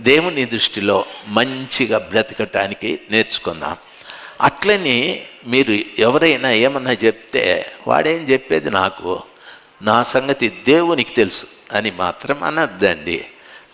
దేవుని దృష్టిలో మంచిగా బ్రతకటానికి నేర్చుకుందాం. అట్లని మీరు ఎవరైనా ఏమన్నా చెప్తే వాడేం చెప్పేది నాకు? నా సంగతి దేవునికి తెలుసు అని మాత్రం అనద్దండి.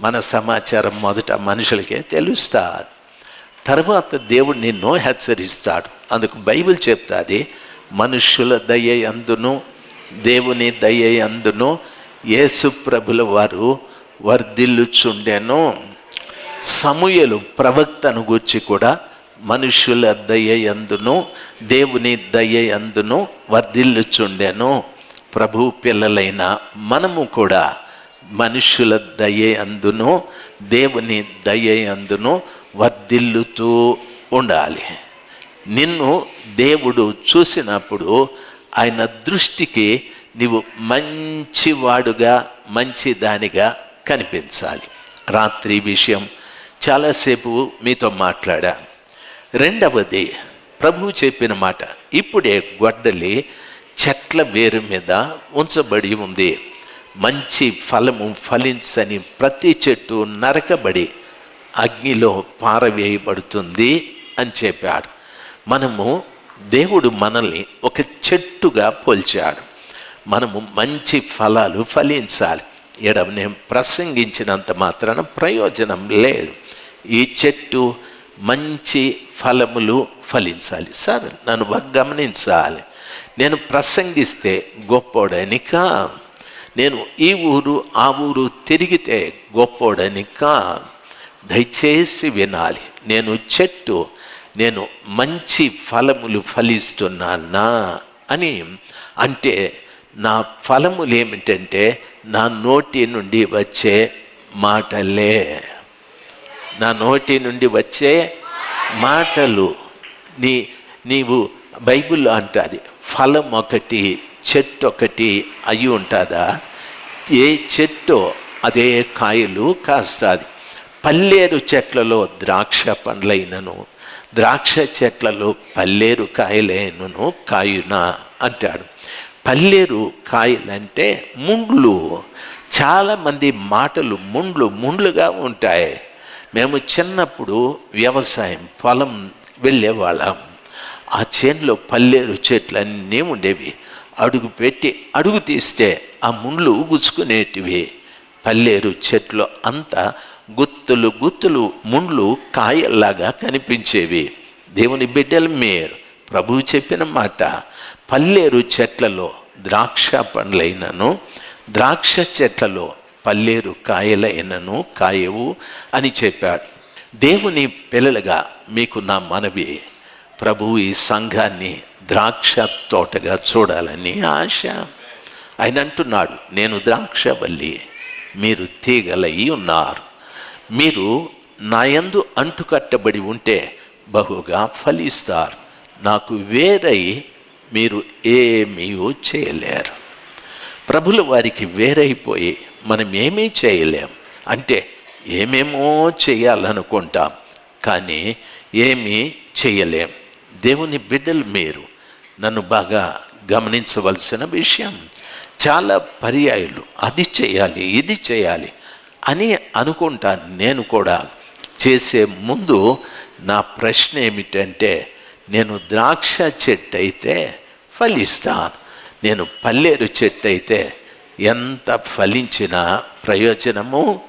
మన సమాచారం మొదట మనుషులకే తెలుస్తాడు తర్వాత దేవుడు నిన్ను హెచ్చరిస్తాడు. అందుకు బైబిల్ చెప్తాది మనుష్యుల దయ అందును దేవుని దయ అందును యేసు ప్రభుల వారు వర్ధిల్లుచుండెను. సమూయలు ప్రవక్తను గూర్చి కూడా మనుషుల దయ అందును దేవుని దయ అందును వర్ధిల్లుచుండెను. ప్రభు పిల్లలైన మనము కూడా మనుష్యుల దయ అందును దేవుని దయ అందును వర్ధిల్లుతూ ఉండాలి. నిన్ను దేవుడు చూసినప్పుడు ఆయన దృష్టికి నీవు మంచివాడుగా మంచిదానిగా కనిపించాలి. రాత్రి విషయం చాలాసేపు మీతో మాట్లాడా. రెండవది ప్రభువు చెప్పిన మాట ఇప్పుడే గొడ్డలి చెట్ల వేరు మీద ఉంచబడి ఉంది. మంచి ఫలము ఫలించని ప్రతి చెట్టు నరకబడి అగ్నిలో పారవేయబడుతుంది అని చెప్పాడు. మనము దేవుడు మనల్ని ఒక చెట్టుగా పోల్చాడు. మనము మంచి ఫలాలు ఫలించాలి. ఇక్కడ నేను ప్రసంగించినంత మాత్రాన ప్రయోజనం లేదు. ఈ చెట్టు మంచి ఫలములు ఫలించాలి. సార్ నన్ను బాగా గమనించాలి. నేను ప్రసంగిస్తే గొప్పోడని నేను ఈ ఊరు ఆ ఊరు తిరిగితే గొప్పోడని దయచేసి వినాలి. నేను చెట్టు నేను మంచి ఫలములు ఫలిస్తున్నానా అని. అంటే నా ఫలములు ఏమిటంటే నా నోటి నుండి వచ్చే మాటలే. నా నోటి నుండి వచ్చే మాటలు. నీ నీవు బైబిల్లో అంటుంది ఫలం ఒకటి చెట్టు ఒకటి అయి ఉంటుందా? ఏ చెట్టు అదే కాయలు కాస్తుంది. పల్లేరు చెట్లలో ద్రాక్ష పండ్లైనను ద్రాక్ష చెట్లలో పల్లేరు కాయలైనను కాయునా అంటాడు. పల్లేరు కాయలంటే ముండ్లు. చాలామంది మాటలు ముండ్లు ముండ్లుగా ఉంటాయి. మేము చిన్నప్పుడు వ్యవసాయం పొలం వెళ్ళేవాళ్ళం. ఆ చేనులో పల్లేరు చెట్లు అన్నీ ఉండేవి. అడుగు పెట్టి అడుగు తీస్తే ఆ ముండ్లు గుచ్చుకునేటివి పల్లేరు చెట్లు అంతా గుత్తులు గుత్తులు ముండ్లు కాయల్లాగా కనిపించేవి. దేవుని బిడ్డలు మేరు ప్రభువు చెప్పిన మాట పల్లేరు చెట్లలో ద్రాక్ష పండ్లైనను ద్రాక్ష చెట్లలో పల్లేరు కాయలైనను కాయవు అని చెప్పాడు. దేవుని పిల్లలుగా మీకు నా మనవి ప్రభువు ఈ సంఘాన్ని ద్రాక్ష తోటగా చూడాలని ఆశ. ఆయన అంటున్నాడు నేను ద్రాక్షవల్లి మీరు తీగలయి ఉన్నారు. మీరు నాయందు అంటుకట్టబడి ఉంటే బహుగా ఫలిస్తారు. నాకు వేరై మీరు ఏమీ చేయలేరు. ప్రభుల వారికి వేరైపోయి మనం ఏమీ చేయలేం. అంటే ఏమేమో చేయాలనుకుంటాం కానీ ఏమీ చేయలేం. దేవుని బిడ్డలు మీరు నన్ను బాగా గమనించవలసిన విషయం చాలా పర్యాయాలు అది చేయాలి ఇది చేయాలి అని అనుకుంటాను. నేను కూడా చేసే ముందు నా ప్రశ్న ఏమిటంటే నేను ద్రాక్ష చెట్టు అయితే ఫలిస్తాను. నేను పల్లేరు చెట్టు అయితే ఎంత ఫలించిన ప్రయోజనము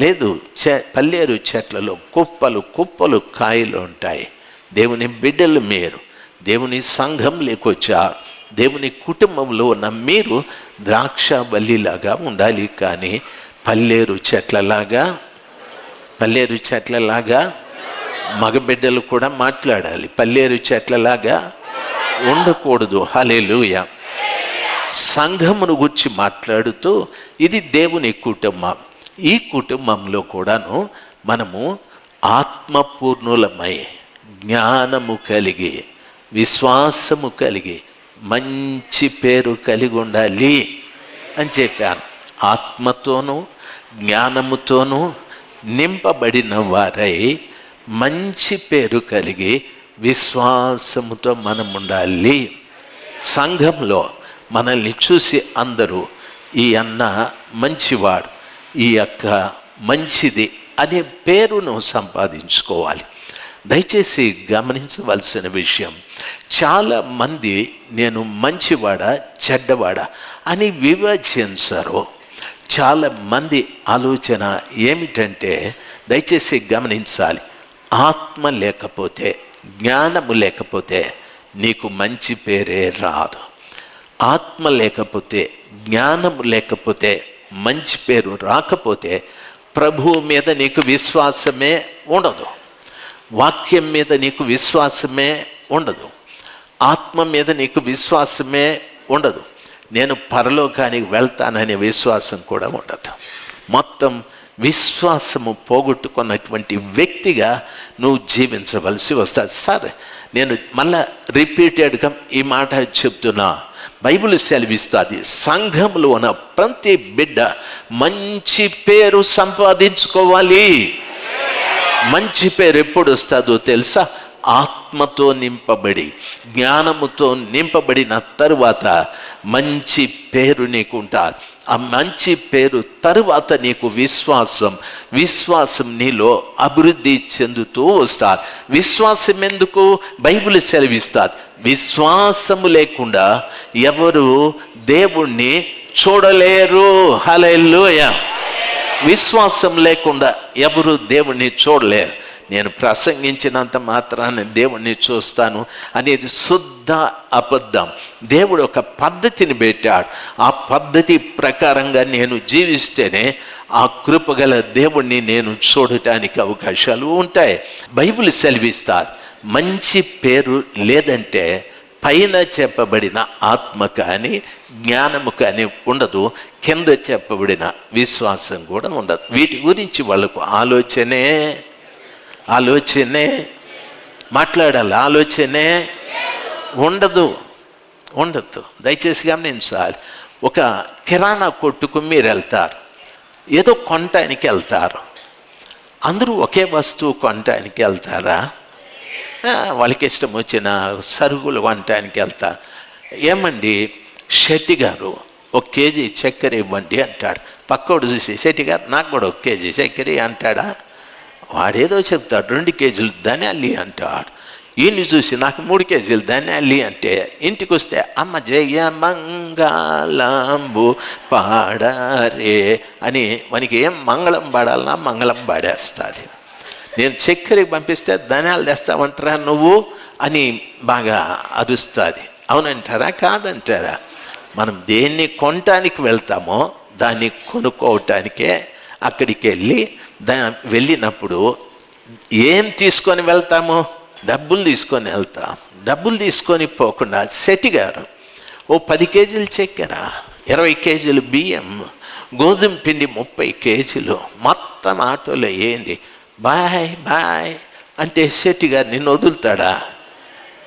లేదు. చె పల్లేరు చెట్లలో కుప్పలు కుప్పలు కాయలు ఉంటాయి. దేవుని బిడ్డలు మీరు దేవుని సంఘం లేకొచ్చారు దేవుని కుటుంబంలో ఉన్న మీరు ద్రాక్ష బల్లిలాగా ఉండాలి కానీ పల్లేరు చెట్లలాగా పల్లేరు చెట్లలాగా మగబిడ్డలు కూడా మాట్లాడాలి. పల్లేరు చెట్లలాగా ఉండకూడదు. హలేలుయా సంఘమును గురించి మాట్లాడుతూ ఇది దేవుని కుటుంబం. ఈ కుటుంబంలో కూడాను మనము ఆత్మపూర్ణులమై జ్ఞానము కలిగి విశ్వాసము కలిగి మంచి పేరు కలిగి ఉండాలి అని చెప్పాను. ఆత్మతోనూ జ్ఞానముతోనూ నింపబడిన వారై మంచి పేరు కలిగి విశ్వాసముతో మనం ఉండాలి సంఘంలో మనల్ని చూసి అందరూ ఈ అన్న మంచివాడు ఈ అక్క మంచిది అనే పేరును సంపాదించుకోవాలి. దయచేసి గమనించవలసిన విషయం చాలా మంది నేను మంచివాడా చెడ్డవాడా అని విభజించరు చాలా మంది ఆలోచన ఏమిటంటే దయచేసి గమనించాలి ఆత్మ లేకపోతే జ్ఞానము లేకపోతే నీకు మంచి పేరే రాదు. ఆత్మ లేకపోతే జ్ఞానం లేకపోతే మంచి పేరు రాకపోతే ప్రభువు మీద నీకు విశ్వాసమే ఉండదు. వాక్యం మీద నీకు విశ్వాసమే ఉండదు. ఆత్మ మీద నీకు విశ్వాసమే ఉండదు. నేను పరలోకానికి వెళ్తాననే విశ్వాసం కూడా ఉండదు. మొత్తం విశ్వాసము పోగొట్టుకున్నటువంటి వ్యక్తిగా నువ్వు జీవించవలసి వస్తుంది. సరే నేను మళ్ళా రిపీటెడ్గా ఈ మాట చెప్తున్నా. బైబిల్ సెలవిస్తుంది సంఘంలో ఉన్న ప్రతి బిడ్డ మంచి పేరు సంపాదించుకోవాలి. మంచి పేరు ఎప్పుడు వస్తుందో తెలుసా? ఆత్మతో నింపబడి జ్ఞానముతో నింపబడిన తరువాత మంచి పేరు నీకుంటా ఆ మంచి పేరు తరువాత నీకు విశ్వాసం విశ్వాసం నీలో అభివృద్ధి చెందుతూ వస్తారు విశ్వాసం ఎందుకు? బైబిల్ సెలవిస్తారు విశ్వాసము లేకుండా ఎవరు దేవుణ్ణి చూడలేరు. హలెల్లోయ. విశ్వాసం లేకుండా ఎవరు దేవుణ్ణి చూడలేరు. నేను ప్రసంగించినంత మాత్రాన్ని దేవుణ్ణి చూస్తాను అనేది శుద్ధ అబద్ధం. దేవుడు ఒక పద్ధతిని పెట్టాడు. ఆ పద్ధతి ప్రకారంగా నేను జీవిస్తేనే ఆ కృపగల దేవుణ్ణి నేను చూడటానికి అవకాశాలు ఉంటాయి. బైబిల్ సెలవిస్తారు మంచి పేరు లేదంటే పైన చెప్పబడిన ఆత్మ కానీ జ్ఞానము కానీ ఉండదు. కింద చెప్పబడిన విశ్వాసం కూడా ఉండదు. వీటి గురించి వాళ్ళకు ఆలోచనే ఆలోచనే. మాట్లాడాలి? ఆలోచనే? ఉండదు. ఉండదు. దయచేసి గమనించాలి. ఒక కిరాణా కొట్టుకు మీరు వెళ్తారు ఏదో కొనటానికి వెళ్తారు. అందరూ ఒకే వస్తువు కొనటానికి వెళ్తారా? వాళ్ళకి ఇష్టం వచ్చిన సరుకులు కొనటానికి వెళ్తారు ఏమండి? షెట్టి గారు ఒక కేజీ చక్కెర ఇవ్వండి అంటాడు. పక్కోడు చూసి షెట్టి గారు నాకు కూడా ఒక కేజీ చక్కెర అంటాడా? వాడేదో చెప్తాడు రెండు కేజీలు ధనియాలి అంటాడు. ఈయన్ని చూసి నాకు మూడు కేజీలు ధనియాలి అంటే ఇంటికి వస్తే అమ్మ జయ మంగళంబు పాడారే అని మనకి ఏం మంగళం పాడాలన్నా మంగళం పాడేస్తుంది. నేను చక్కెరకి పంపిస్తే ధనియాలు తెస్తామంటారా నువ్వు అని బాగా అరుస్తుంది. అవునంటారా? కాదంటారా? మనం దేన్ని కొనటానికి వెళ్తామో దాన్ని కొనుక్కోవటానికే అక్కడికి వెళ్ళి దా వెళ్ళినప్పుడు ఏం తీసుకొని వెళ్తాము? డబ్బులు తీసుకొని వెళ్తా. డబ్బులు తీసుకొని పోకుండా సెటి గారు ఓ పది కేజీలు చక్కెర ఇరవై కేజీలు బియ్యం గోధుమ పిండి ముప్పై కేజీలు మొత్తం ఆటోలో ఏంది? బాయ్ బాయ్ అంటే శెట్టి గారు నిన్ను వదులుతాడా?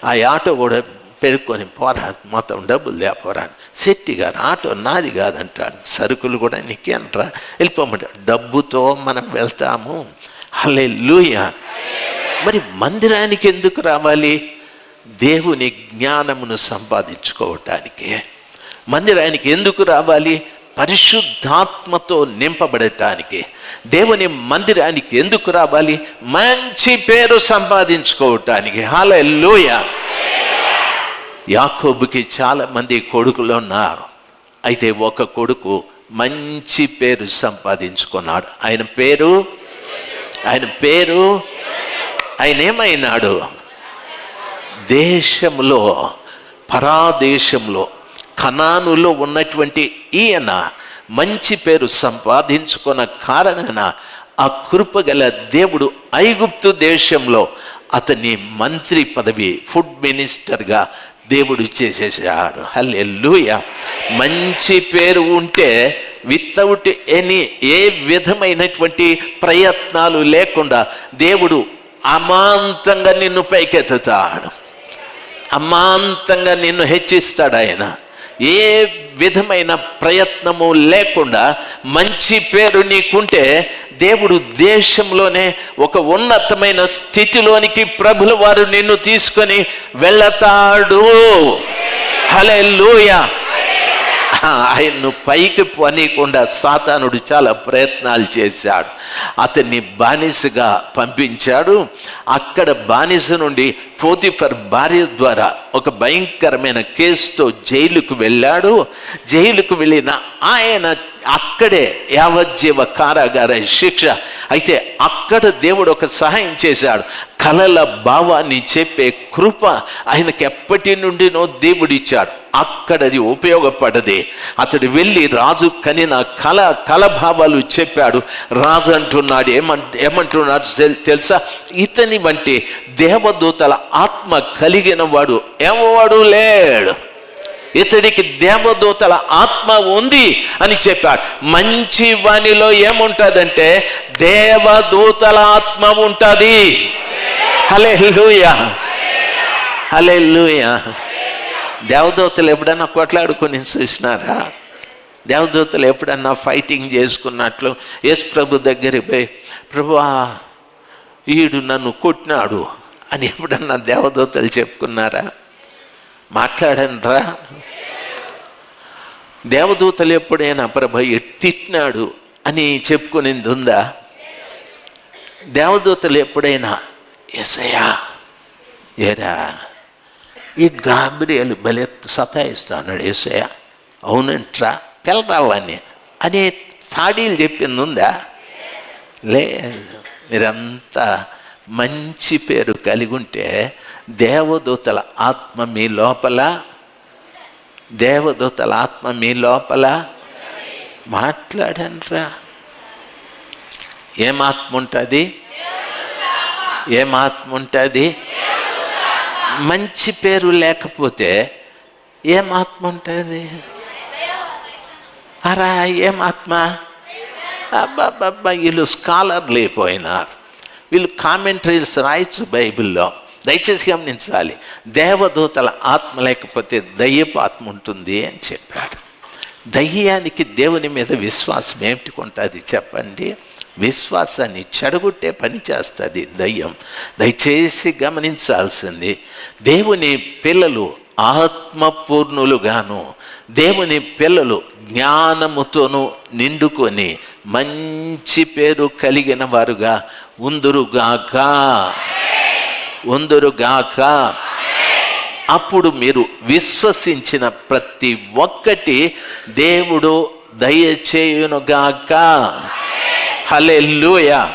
ఆ ఆటో కూడా పెరుక్కొని పోరా మొత్తం డబ్బులు లేపోరా శెట్టి గారు ఆటో నాది కాదంటాడు. సరుకులు కూడా నీకే వెళ్ళిపోమంటాడు. డబ్బుతో మనం వెళ్తాము. హలే మరి మందిరానికి ఎందుకు రావాలి? దేవుని జ్ఞానమును సంపాదించుకోవటానికి. మందిరానికి ఎందుకు రావాలి? పరిశుద్ధాత్మతో నింపబడటానికి. దేవుని మందిరానికి ఎందుకు రావాలి? మంచి పేరు సంపాదించుకోవటానికి. హాలూయ యాకోబుకి చాలా మంది కొడుకులు ఉన్నారు. అయితే ఒక కొడుకు మంచి పేరు సంపాదించుకున్నాడు. ఆయన పేరు? ఆయన పేరు? ఆయన ఏమైనాడు దేశంలో పరాదేశంలో కణానులో ఉన్నటువంటి ఈయన మంచి పేరు సంపాదించుకున్న కారణాన ఆ కృపగల దేవుడు ఐగుప్తు దేశంలో అతని మంత్రి పదవి ఫుడ్ మినిస్టర్గా దేవుడు చేసేసాడు. హల్లెలూయ! మంచి పేరు ఉంటే వితౌట్ ఎనీ ఏ విధమైనటువంటి ప్రయత్నాలు లేకుండా దేవుడు అమాంతంగా నిన్ను పైకెత్తుతాడు. అమాంతంగా నిన్ను హెచ్చిస్తాడు ఆయన. ఏ విధమైన ప్రయత్నము లేకుండా మంచి పేరు నీకుంటే దేవుడు దేశంలోనే ఒక ఉన్నతమైన స్థితిలోనికి ప్రభుల వారు నిన్ను తీసుకొని వెళ్ళతాడు హలే ఆయన్ను పైకి పనీయకుండా సాతానుడు చాలా ప్రయత్నాలు చేశాడు. అతన్ని బానిసగా పంపించాడు. అక్కడ బానిస నుండి పోతిఫర్ భార్య ద్వారా ఒక భయంకరమైన కేసుతో జైలుకు వెళ్ళాడు. జైలుకు వెళ్ళిన ఆయన అక్కడే యావజ్జీవ కారాగార శిక్ష. అయితే అక్కడ దేవుడు ఒక సహాయం చేశాడు. కలల భావాన్ని చెప్పే కృప ఆయనకి ఎప్పటి నుండినో దేవుడిచ్చాడు. అక్కడది ఉపయోగపడది. ఉపయోగపడదే అతడు వెళ్ళి రాజు కనిన కళ కలభావాలు చెప్పాడు. రాజు అంటున్నాడు ఏమంట ఏమంటున్నాడు తెలుసా? ఇతని వంటి దేవదూతల ఆత్మ కలిగిన వాడు ఏమవాడు లేడు. ఇతడికి దేవదూతల ఆత్మ ఉంది అని చెప్పాడు. మంచి వాణిలో ఏముంటుందంటే దేవదూతల ఆత్మ ఉంటుంది. హలే హలే దేవదూతలు ఎప్పుడన్నా కొట్లాడుకొని చూసినారా? దేవదూతలు ఎప్పుడన్నా ఫైటింగ్ చేసుకున్నట్లు ఎస్ ప్రభు దగ్గరికి పోయి ప్రభువా ఈడు నన్ను కొట్టినాడు. అని ఎప్పుడన్నా దేవదూతలు చెప్పుకున్నారా? మాట్లాడనరా దేవదూతలు ఎప్పుడైనా ప్రభ తిట్టినాడు అని చెప్పుకునేది ఉందా దేవదూతలు ఎప్పుడైనా ఎసయా ఏరా ఈ గాబ్రియలు బలె సతాయిస్తున్నాడు ఏసయ్య. అవునంట్రా పిల్లరావాన్ని అనే సాడీలు చెప్పింది ఉందా లేదు. మీరంతా మంచి పేరు కలిగి ఉంటే దేవదూతల ఆత్మ మీ లోపల. దేవదూతల ఆత్మ మీ లోపల. మాట్లాడనరా ఏం ఆత్మ ఉంటుంది? ఏం ఆత్మ ఉంటుంది? మంచి పేరు లేకపోతే ఏం ఆత్మ ఉంటుంది? అరా ఏం ఆత్మ? అబ్బాబ్బా వీళ్ళు స్కాలర్లు అయిపోయినారు. వీళ్ళు కామెంటరీస్ రాయొచ్చు బైబిల్లో. దయచేసి గమనించాలి. దేవదూతల ఆత్మ లేకపోతే దయ్యపు ఆత్మ ఉంటుంది అని చెప్పాడు. దయ్యానికి దేవుని మీద విశ్వాసం ఏమిటి ఉంటుంది చెప్పండి? విశ్వాసాన్ని చెడగొట్టే పని చేస్తుంది దయ్యం. దయచేసి గమనించాల్సింది దేవుని పిల్లలు ఆత్మపూర్ణులుగాను దేవుని పిల్లలు జ్ఞానముతోనూ నిండుకొని మంచి పేరు కలిగిన వారుగా ఉందురుగాక. ఉందురుగాక. అప్పుడు మీరు విశ్వసించిన ప్రతి ఒక్కటి దేవుడు దయచేయునుగాక హలెల్లుయా.